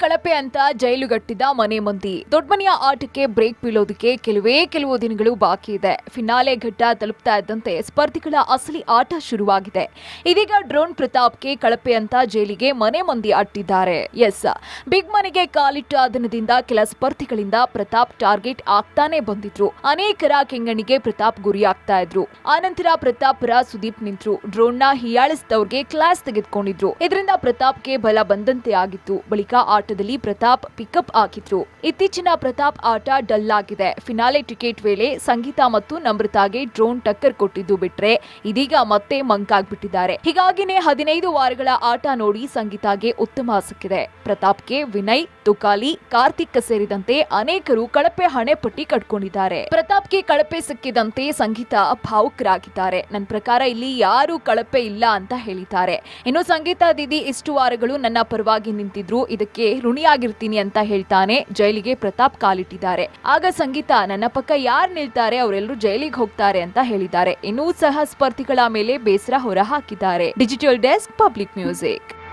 ಕಳಪೆ ಅಂತ ಜೈಲುಗಟ್ಟಿದ ಮನೆ ಮಂದಿ. ದೊಡ್ಡಮನೆಯ ಆಟಕ್ಕೆ ಬ್ರೇಕ್ ಬೀಳೋದಕ್ಕೆ ಕೆಲವೇ ಕೆಲವು ದಿನಗಳು ಬಾಕಿ ಇದೆ. ಫಿನಾಲೆ ಘಟ್ಟ ತಲುಪ್ತಾ ಇದ್ದಂತೆ ಸ್ಪರ್ಧಿಗಳ ಅಸಲಿ ಆಟ ಶುರುವಾಗಿದೆ. ಇದೀಗ ಡ್ರೋನ್ ಪ್ರತಾಪ್ಗೆ ಕಳಪೆ ಅಂತ ಜೈಲಿಗೆ ಮನೆ ಮಂದಿ ಅಟ್ಟಿದ್ದಾರೆ. ಎಸ್, ಬಿಗ್ ಮನೆಗೆ ಕಾಲಿಟ್ಟ ದಿನದಿಂದ ಕೆಲ ಸ್ಪರ್ಧಿಗಳಿಂದ ಪ್ರತಾಪ್ ಟಾರ್ಗೆಟ್ ಆಗ್ತಾನೆ ಬಂದಿದ್ರು. ಅನೇಕರ ಕೆಂಗಣಿಗೆ ಪ್ರತಾಪ್ ಗುರಿಯಾಗ್ತಾ ಇದ್ರು. ಆನಂತರ ಪ್ರತಾಪ್ ಪರ ಸುದೀಪ್ ನಿಂತ್ರು. ಡ್ರೋನ್ನ ಹೀಯಾಳಿಸಿದವ್ರಿಗೆ ಕ್ಲಾಸ್ ತೆಗೆದುಕೊಂಡಿದ್ರು. ಇದರಿಂದ ಪ್ರತಾಪ್ಗೆ ಬಲ ಬಂದಂತೆ ಆಗಿತ್ತು. ಬಳಿಕ ಆಟದಲ್ಲಿ ಪ್ರತಾಪ್ ಪಿಕಪ್ ಆಗಿದ್ರು ಇತ್ತೀಚಿನ ಪ್ರತಾಪ್ ಆಟ ಡಲ್ ಆಗಿದೆ. ಫಿನಾಲೆ ಟಿಕೆಟ್ ವೇಳೆ ಸಂಗೀತ ಮತ್ತು ನಮ್ರತಾಗೆ ಡ್ರೋನ್ ಟಕ್ಕರ್ ಕೊಟ್ಟಿದ್ದು ಬಿಟ್ರೆ ಇದೀಗ ಮತ್ತೆ ಮಂಕಾಗ್ಬಿಟ್ಟಿದ್ದಾರೆ ಹೀಗಾಗಿನೇ ಹದಿನೈದು ವಾರಗಳ ಆಟ ನೋಡಿ ಸಂಗೀತಾಗೆ ಉತ್ತಮ ಸಿಕ್ಕಿದೆ ಪ್ರತಾಪ್ಗೆ ವಿನಯ್, ತುಕಾಲಿ, ಕಾರ್ತಿಕ್ ಸೇರಿದಂತೆ ಅನೇಕರು ಕಳಪೆ ಹಣೆಪಟ್ಟಿ ಕಟ್ಕೊಂಡಿದ್ದಾರೆ. ಪ್ರತಾಪ್ಗೆ ಕಳಪೆ ಸಿಕ್ಕಿದಂತೆ ಸಂಗೀತ ಭಾವುಕರಾಗಿದ್ದಾರೆ. ನನ್ನ ಪ್ರಕಾರ ಇಲ್ಲಿ ಯಾರು ಕಳಪೆ ಇಲ್ಲ ಅಂತ ಹೇಳಿದ್ದಾರೆ. ಇನ್ನು ಸಂಗೀತ ದೀದಿ ಇಷ್ಟು ವಾರಗಳು ನನ್ನ ಪರವಾಗಿ ನಿಂತಿದ್ರು. ಇದಕ್ಕೆ ಋಣಿಯಾಗಿರ್ತೀನಿ ಅಂತ ಹೇಳ್ತಾನೆ. ಜೈಲಿಗೆ ಪ್ರತಾಪ್ ಕಾಲಿಟ್ಟಿದ್ದಾರೆ. ಆಗ ಸಂಗೀತ, ನನ್ನ ಪಕ್ಕ ಯಾರು ನಿಲ್ತಾರೆ? ಅವರೆಲ್ಲರೂ ಜೈಲಿಗೆ ಹೋಗ್ತಾರೆ ಅಂತ ಹೇಳಿದ್ದಾರೆ. ಇನ್ನೂ ಸಹ ಸ್ಪರ್ಧಿಗಳ ಮೇಲೆ ಬೇಸರ ಹೊರ ಹಾಕಿದ್ದಾರೆ ಡಿಜಿಟಲ್ ಡೆಸ್ಕ್, ಪಬ್ಲಿಕ್ ಮ್ಯೂಸಿಕ್.